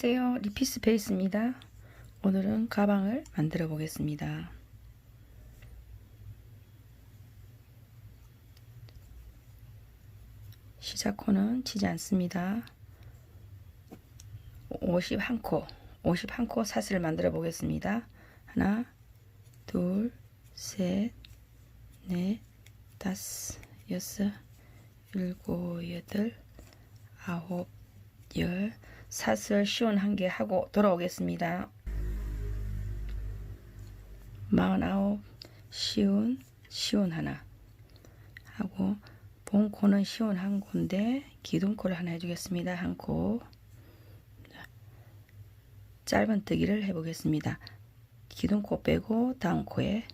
안녕하세요. 리피스 베이스입니다. 오늘은 가방을 만들어 보겠습니다. 시작코는 치지 않습니다. 51코, 51코 사슬을 만들어 보겠습니다. 하나, 둘, 셋, 넷, 다섯, 여섯, 일곱, 여덟, 아홉, 열, 사슬 쉬운 한개 하고 돌아오겠습니다. 마흔아홉 쉬운 쉬운 하나 하고 본코는 쉬운 한 코인데 기둥코를 하나 해주겠습니다. 한 코. 짧은 뜨기를 해보겠습니다. 기둥코 빼고 다음 코에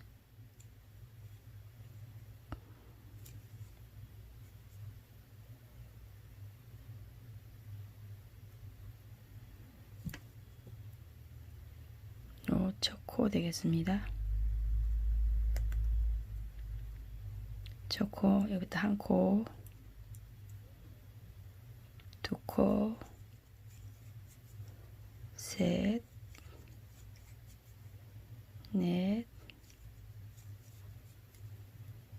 요첫코 되겠습니다. 첫 코, 여기부터 한 코, 두 코, 셋, 넷,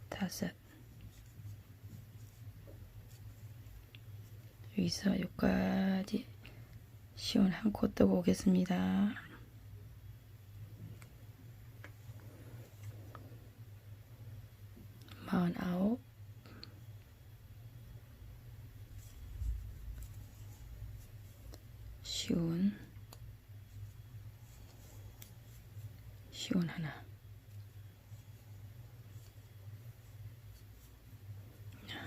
다섯. 여기서 여기까지 쉬운 한코 뜨고 오겠습니다. 마흔아홉 쉬운 쉬운 하나.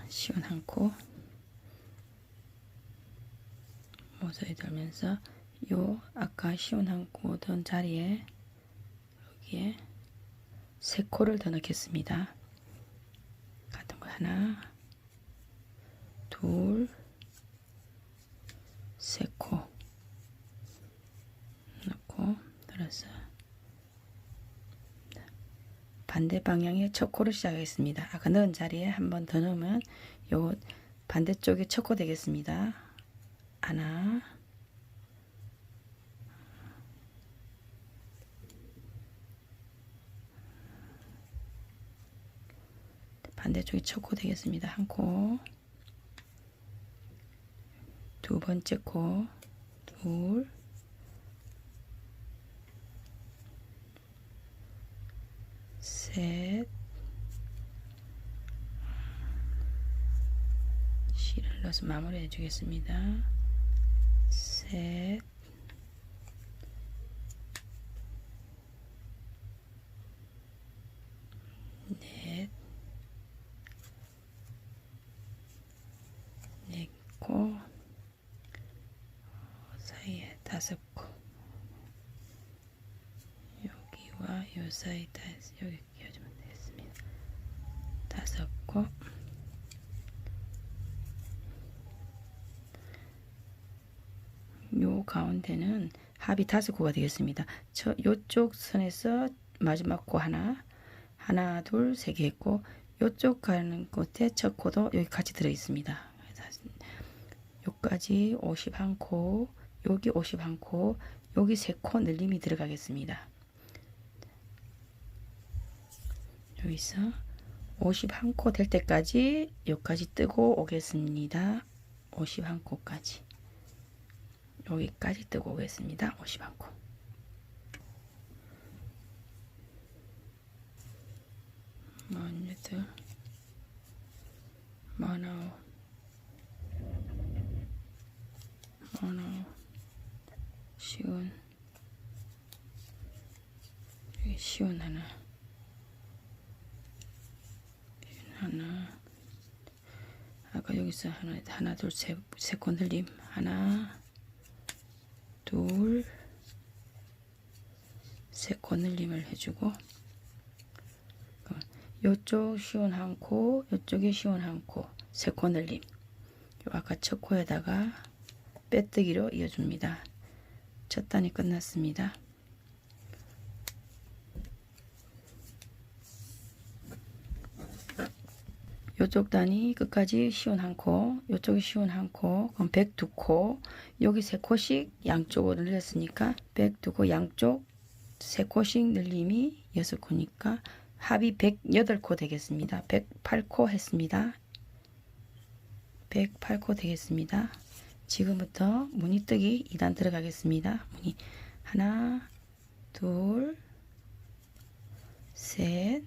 쉬운 한코. 모서리 들면서 요 아까 쉬운 한코 던 자리에 여기에 세 코를 더 넣겠습니다. 하나, 둘, 세 코 넣고 들어서 반대 방향의 첫 코를 시작하겠습니다. 아까 넣은 자리에 한 번 더 넣으면 요 반대쪽에 첫코 되겠습니다. 하나, 반대쪽이 첫코 되겠습니다. 한 코. 두 번째 코. 둘. 셋. 실을 넣어서 마무리해 주겠습니다. 셋. 넷. 코 사이에 다섯 코 여기와 요 사이 다 여기 끼워주면 되겠습니다. 다섯 코 요 가운데는 합이 다섯 코가 되겠습니다. 저 요쪽 선에서 마지막 코 하나 하나 둘 세 개 했고 요쪽 가는 곳에 첫 코도 여기 같이 들어 있습니다. 요까지 51코, 여기 51코, 여기 3코 늘림이 들어가겠습니다. 여기서 51코 될 때까지 여기까지 뜨고 오겠습니다. 51코까지. 여기까지 뜨고 오겠습니다. 51코. 마흔여덟, 마흔아홉, 하나 쉬운 여기 하나. 쉬운 하나. 아까 여기서 하나 하나 둘셋세콘 흘림. 하나 둘세콘 흘림을 해주고. 요쪽 쉬운 한코 요쪽에 쉬운 한코세콘 흘림. 요 아까 첫 코에다가 빼뜨기로 이어줍니다. 첫 단이 끝났습니다. 요쪽 단이 끝까지 시원 한 코, 요쪽이 시원 한 코, 그럼 102코, 여기 세 코씩 양쪽으로 늘렸으니까 102코 양쪽 세 코씩 늘림이 6코니까 합이 108코 되겠습니다. 108코 했습니다. 108코 되겠습니다. 지금부터 무늬 뜨기 2단 들어가겠습니다. 무늬 하나, 둘, 셋,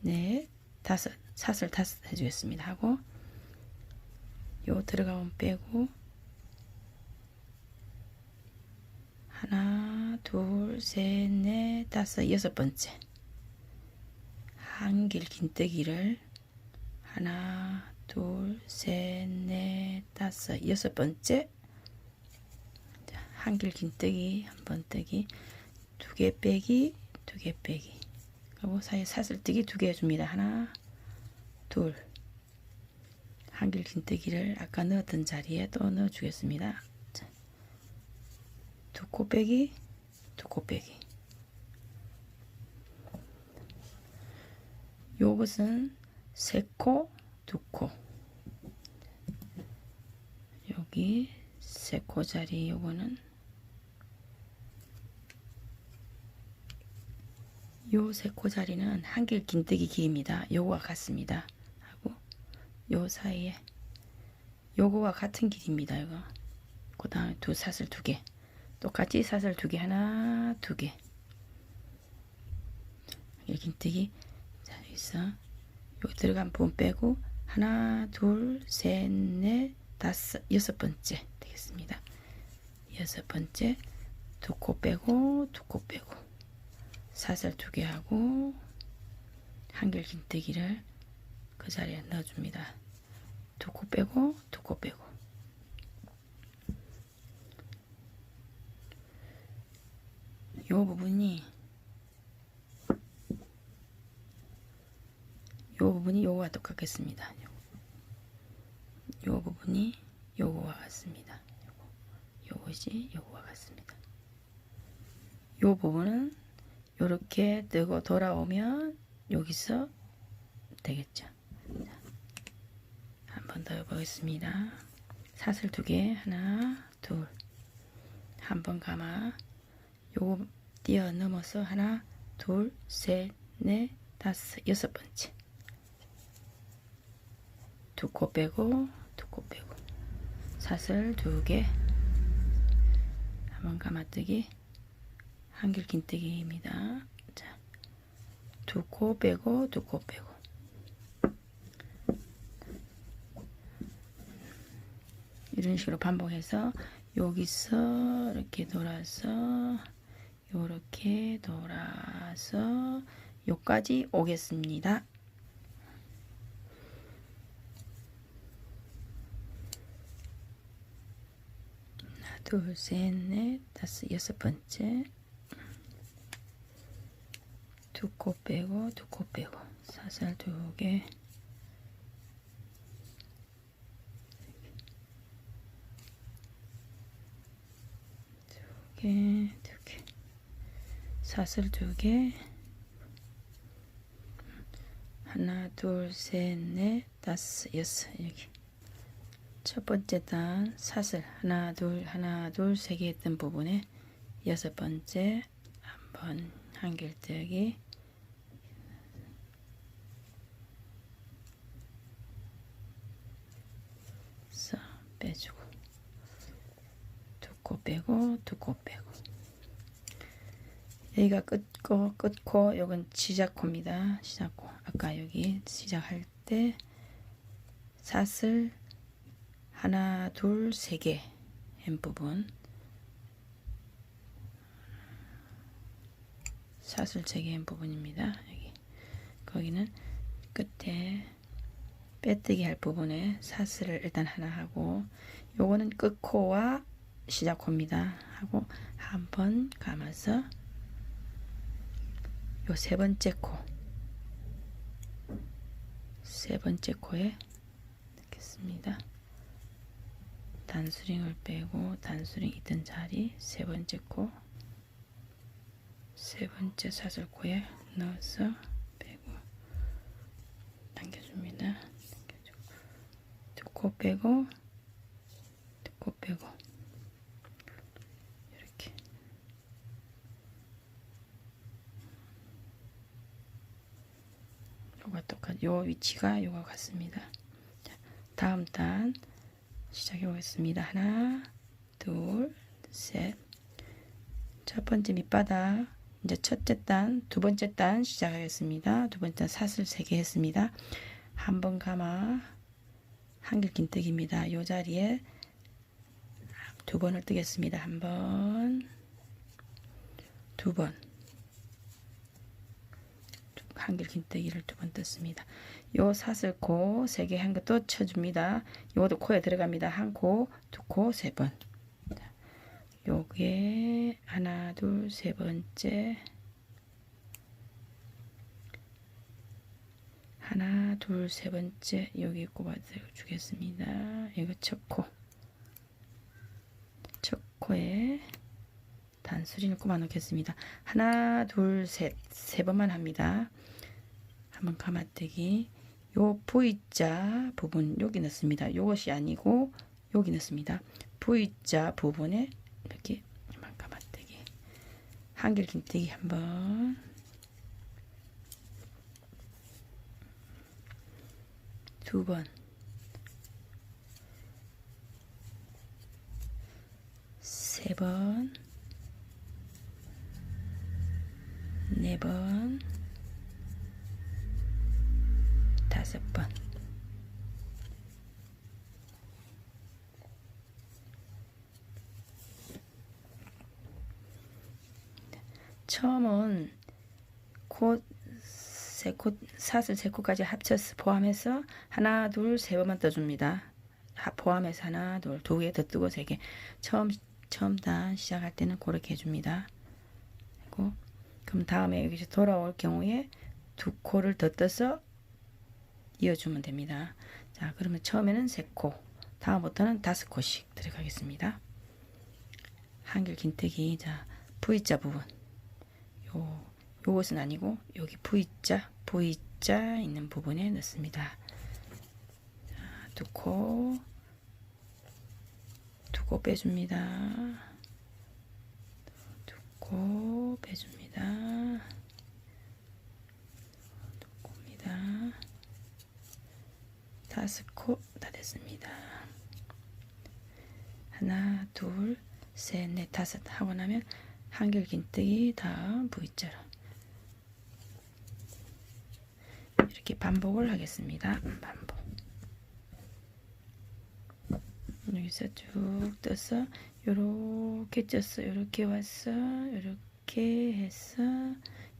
넷, 다섯, 사슬 다섯 해주겠습니다. 하고 요 들어가면 빼고 하나, 둘, 셋, 넷, 다섯, 여섯 번째 한길 긴뜨기를 하나, 둘, 셋, 넷, 다섯, 여섯 번째. 한길 긴뜨기 한 번 뜨기. 두 개 빼기 두 개 빼기. 그리고 사이에 사슬뜨기 두 개 해줍니다. 하나, 둘. 한길 긴뜨기를 아까 넣었던 자리에 또 넣어주겠습니다. 두 코 빼기 두 코 빼기. 요것은 세 코, 두 코. 여기 세코 자리 요거는 요 세코 자리는 한길 긴뜨기 길입니다. 요거와 같습니다. 하고 요 사이에 요거와 같은 길입니다. 이거. 그 다음에 두 사슬 두 개. 똑같이 사슬 두 개 하나 두 개. 한길 긴뜨기 자 여기서 여기 들어간 부분 빼고 하나 둘 셋 넷 다섯 여섯 번째 되겠습니다. 여섯 번째 두 코 빼고 두 코 빼고 사슬 두 개 하고 한길 긴뜨기를 그 자리에 넣어줍니다. 두 코 빼고 두 코 빼고 요 부분이 요 부분이 요거와 똑같겠습니다. 요, 요 부분이 요거와 같습니다. 요거, 요것이 요거와 같습니다. 요 부분은 요렇게 뜨고 돌아오면 여기서 되겠죠. 한 번 더 해보겠습니다. 사슬 두 개, 하나, 둘. 한 번 감아. 요거 뛰어 넘어서 하나, 둘, 셋, 넷, 다섯, 여섯 번째. 두 코 빼고, 두 코 빼고. 사슬 두 개. 한번 감아뜨기. 한길 긴뜨기입니다. 자, 두 코 빼고, 두 코 빼고. 이런 식으로 반복해서 여기서 이렇게 돌아서 요렇게 돌아서 요까지 오겠습니다. 하나, 둘, 셋, 넷, 다섯, 여섯 번째 두 코 빼고 두 코 빼고 사살 두 개. 두 개, 두 개. 사슬 두 개. 하나, 둘, 셋, 넷, 다섯, 여섯 여기. 첫 번째 단 사슬 하나, 둘, 하나, 둘, 세개 했던 부분에 여섯 번째 한 번 한길뜨기 써 빼주고 두 코 빼고 두 코 빼고. 여기가 끝코 끝코 요건 시작코입니다. 시작코. 아까 여기 시작할 때 사슬 하나 둘 세 개. 한 부분. 사슬 세개한 부분입니다. 여기. 거기는 끝에 빼뜨기 할 부분에 사슬을 일단 하나 하고 요거는 끝코와 시작코입니다. 하고 한 번 감아서 요 세 번째 코. 세 번째 코에 넣겠습니다 단수링을 빼고 단수링 있던 자리 세 번째 코 세 번째 사슬코에 넣어서 빼고 당겨줍니다. 코 빼고 두 코 빼고 이렇게 요가 똑같 요 위치가 요가 같습니다. 자, 다음 단 시작해 보겠습니다. 하나, 둘, 셋. 첫 번째 밑바닥 이제 첫째 단, 두 번째 단 시작하겠습니다. 두 번째 단 사슬 세개 했습니다. 한 번 감아 한길 긴 뜨기입니다. 요 자리에 두 번을 뜨겠습니다. 한 번, 두 번. 한길 긴 뜨기를 두 번 떴습니다. 요 사슬 코세개한거또 쳐줍니다. 요것도 코에 들어갑니다. 한 코, 두 코, 세 번. 자, 요게 하나, 둘, 세 번째. 하나, 둘, 세 번째 여기 꼽아 주겠습니다. 이거 첫 코. 첫 코에 단수리를 꼽아 놓겠습니다. 하나, 둘, 셋. 세 번만 합니다. 한번 감아뜨기. 요 V자 부분 여기 넣습니다. 요것이 아니고 여기 넣습니다. V자 부분에 이렇게 한번 감아뜨기. 한길 긴뜨기 한번. 두 번. 세 번. 네 번. 다섯 번. 처음은 코, 세 코, 사슬 세 코까지 합쳐서 포함해서 하나, 둘, 세 번만 떠줍니다. 하- 포함해서 하나, 둘, 두 개 더 뜨고 세 개. 처음, 처음 단 시작할 때는 그렇게 해줍니다. 그리고 그럼 다음에 여기서 돌아올 경우에 두 코를 더 떠서 이어주면 됩니다. 자, 그러면 처음에는 세 코, 다음부터는 다섯 코씩 들어가겠습니다. 한길 긴뜨기, 자, V자 부분. 요, 요것은 아니고, 여기 V자, V자 있는 부분에 넣습니다. 자, 두 코, 두 코 빼줍니다. 두 코 빼줍니다. 두 코입니다. 다섯 코 다 됐습니다. 하나, 둘, 셋, 넷, 다섯 하고 나면 한길 긴뜨기 다음 V자로 이렇게 반복을 하겠습니다. 반복. 여기서 쭉 떠서 요렇게 쪘어. 요렇게 왔어. 요렇게 해서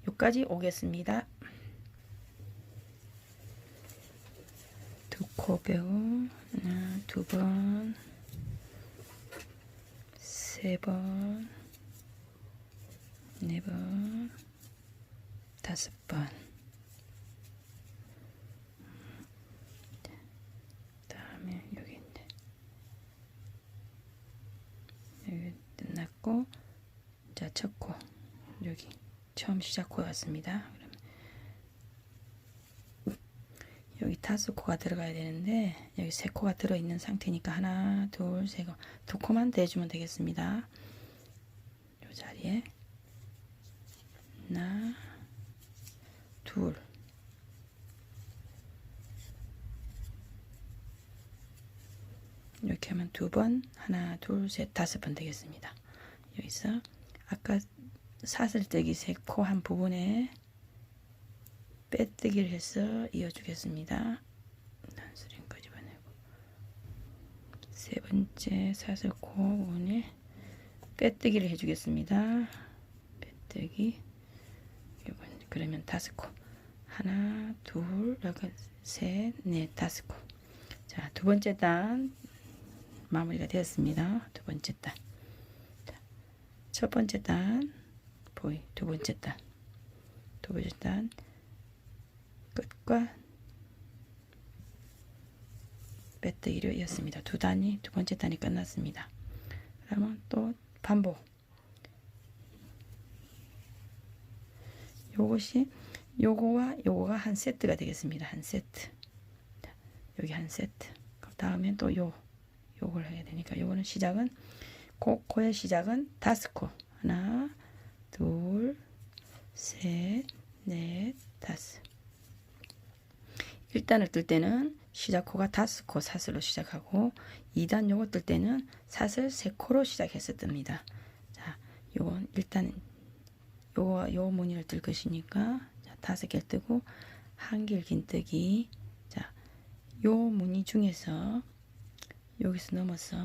요까지 오겠습니다. 빼고 하나, 두 번, 세 번, 네 번, 다섯 번. 다음에 여기 이제 여기 끝났고 자 첫코 여기 처음 시작 코 왔습니다. 그러면 여기 다섯 코가 들어가야 되는데 여기 세 코가 들어 있는 상태니까 하나 둘세코두 코만 대주면 되겠습니다. 이 자리에 하나 둘 이렇게 하면 두 번, 하나, 둘, 셋, 다섯 번 되겠습니다. 여기서 아까 사슬뜨기 세 코 한 부분에 빼뜨기를 해서 이어주겠습니다. 단수링 끄집어내고 세 번째 사슬 코 부분에 빼뜨기를 해주겠습니다. 빼뜨기 이건 그러면 다섯 코 하나, 둘, 여기 셋, 넷, 다섯 코. 자, 두 번째 단 마무리가 되었습니다. 두 번째 단. 자, 첫 번째 단 보이 두 번째 단. 두 번째 단 끝과 빼뜨기로 이었습니다. 두 단이 두 번째 단이 끝났습니다. 그러면 또 반복. 요것이 요거와 요거가 한 세트가 되겠습니다. 한 세트. 자, 여기 한 세트. 그럼 다음에 또요 요걸 해야 되니까 요거는 시작은 코 코의 시작은 다섯 코 하나 둘 셋 넷 다섯 1단을 뜰 때는 시작 코가 다섯 코 사슬로 시작하고 2단 요거 뜰 때는 사슬 세 코로 시작해서 뜹니다. 자, 요건 일단 요, 요 무늬를 뜰 것이니까 자, 다섯 개를 뜨고 한길 긴뜨기 자, 요 무늬 중에서 여기서 넘어서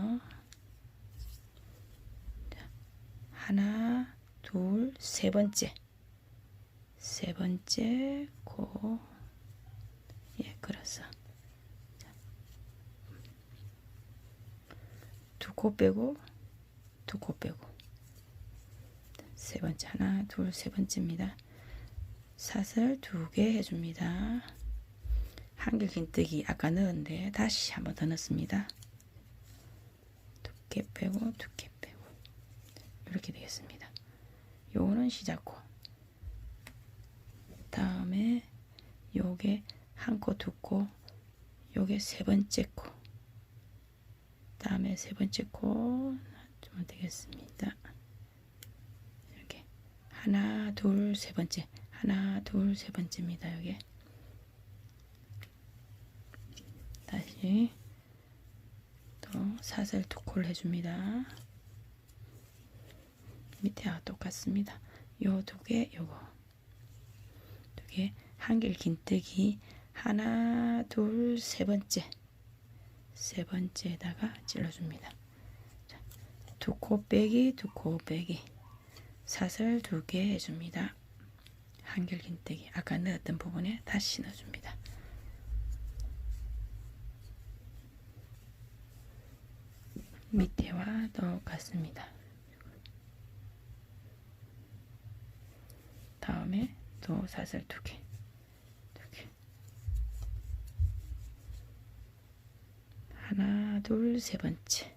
자, 하나, 둘, 세 번째 세 번째 코 예, 그래서 두 코 빼고 두 코 빼고 세 번째 하나 둘 세 번째입니다. 사슬 두 개 해줍니다. 한길 긴뜨기 아까 넣었는데 다시 한번 더 넣습니다. 두개 빼고 두개 빼고 이렇게 되겠습니다. 요거는 시작코 다음에 요게 한 코, 두 코, 요게 세 번째 코. 다음에 세 번째 코좀 되겠습니다. 이렇게 하나, 둘, 세 번째, 하나, 둘, 세 번째입니다. 여기 다시 또 사슬 두 코를 해줍니다. 밑에와 똑같습니다. 요 두 개, 요거 두 개, 한길 긴뜨기 하나, 둘, 세 번째. 세 번째에다가 찔러줍니다. 두 코 빼기, 두 코 빼기. 사슬 두 개 해줍니다. 한길 긴뜨기. 아까 넣었던 부분에 다시 넣어줍니다. 밑에와 똑같습니다. 다음에 또 사슬 두 개. 하나, 둘, 세 번째.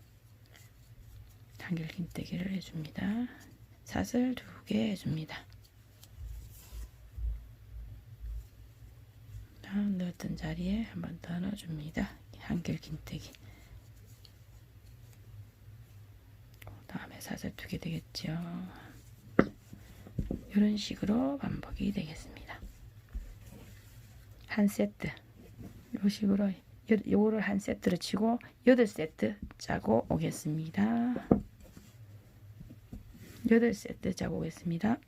한길 김대기를 해줍니다. 사슬 두 개 해줍니다. 다음 넣었던 자리에 한 번 더 넣어줍니다. 한길 김대기. 다음에 사슬 두 개 되겠죠. 이런 식으로 반복이 되겠습니다. 한 세트. 이 식으로 요거를 한 세트로 치고 8세트 짜고 오겠습니다. 8세트 짜고 오겠습니다.